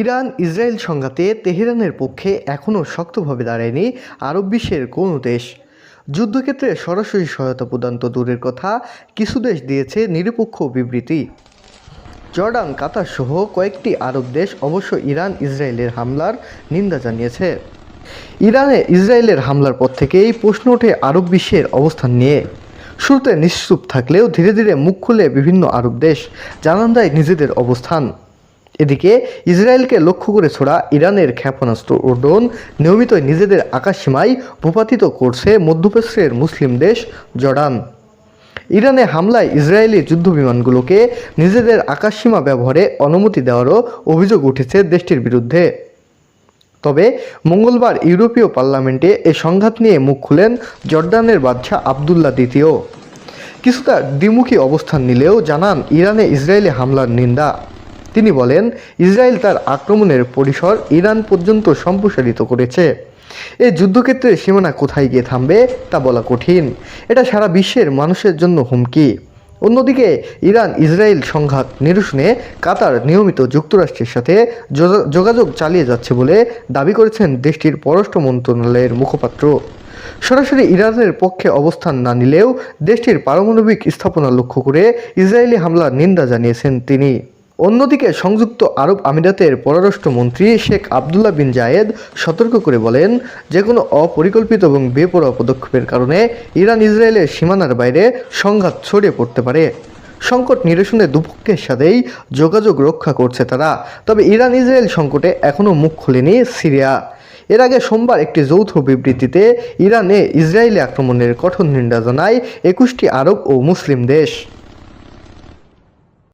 Iran Israel সংঘাতে তেহরানের পক্ষে এখনও শক্তভাবে দাঁড়ায়নি আরব বিশ্বের কোনো দেশ। যুদ্ধক্ষেত্রে সরাসরি সহায়তা প্রদান তো দূরের কথা, কিছু দেশ দিয়েছে নিরপেক্ষ বিবৃতি। জর্ডান, কাতার সহ কয়েকটি আরব দেশ অবশ্য ইরান ইসরায়েলের হামলার নিন্দা জানিয়েছে। ইরানে ইসরায়েলের হামলার পর থেকেই প্রশ্ন ওঠে আরব বিশ্বের অবস্থান নিয়ে। শুরুতে নিশ্চুপ থাকলেও ধীরে ধীরে মুখ খুলে বিভিন্ন আরব দেশ জানান দেয় নিজেদের অবস্থান। এদিকে ইসরায়েলকে লক্ষ্য করে ছোড়া ইরানের ক্ষেপণাস্ত্র ও ড্রোন নিয়মিতই নিজেদের আকাশসীমায় ভূপাতিত করছে মধ্যপ্রাচ্যের মুসলিম দেশ জর্ডান। ইরানে হামলায় ইসরায়েলি যুদ্ধবিমানগুলোকে নিজেদের আকাশসীমা ব্যবহারে অনুমতি দেওয়ারও অভিযোগ উঠেছে দেশটির বিরুদ্ধে। তবে মঙ্গলবার ইউরোপীয় পার্লামেন্টে এ সংঘাত নিয়ে মুখ খুলেন জর্ডানের বাদশাহ আবদুল্লাহ দ্বিতীয়। কিছুটা দ্বিমুখী অবস্থান নিলেও জানান, ইরানে ইসরায়েলি হামলার নিন্দা। তিনি বলেন, ইসরায়েল তার আক্রমণের পরিসর ইরান পর্যন্ত সম্প্রসারিত করেছে। এই যুদ্ধক্ষেত্রে সীমানা কোথায় গিয়ে থামবে তা বলা কঠিন। এটা সারা বিশ্বের মানুষের জন্য হুমকি। অন্যদিকে, ইরান ইসরায়েল সংঘাত নিরসনে কাতার নিয়মিত যুক্তরাষ্ট্রের সাথে যোগা- যোগাযোগ চালিয়ে যাচ্ছে বলে দাবি করেছেন দেশটির পররাষ্ট্র মন্ত্রণালয়ের মুখপাত্র। সরাসরি ইরানের পক্ষে অবস্থান না নিলেও দেশটির পারমাণবিক স্থাপনা লক্ষ্য করে ইসরায়েলি হামলার নিন্দা জানিয়েছেন তিনি। অন্যদিকে সংযুক্ত আরব আমিরাতের পররাষ্ট্রমন্ত্রী শেখ আবদুল্লাহ বিন জায়েদ সতর্ক করে বলেন যে কোনো অপরিকল্পিত এবং বেপরোয়া পদক্ষেপের কারণে ইরান ইসরায়েলের সীমানার বাইরে সংঘাত ছড়িয়ে পড়তে পারে। সংকট নিরসনে দুপক্ষের সাথেই যোগাযোগ রক্ষা করছে তারা, তবে ইরান ইসরায়েল সংকটে এখনও মুখ খুলেনি সিরিয়া। এর আগে সোমবার একটি যৌথ বিবৃতিতে ইরানে ইসরায়েলি আক্রমণের কঠোর নিন্দা জানায় একুশটি আরব ও মুসলিম দেশ।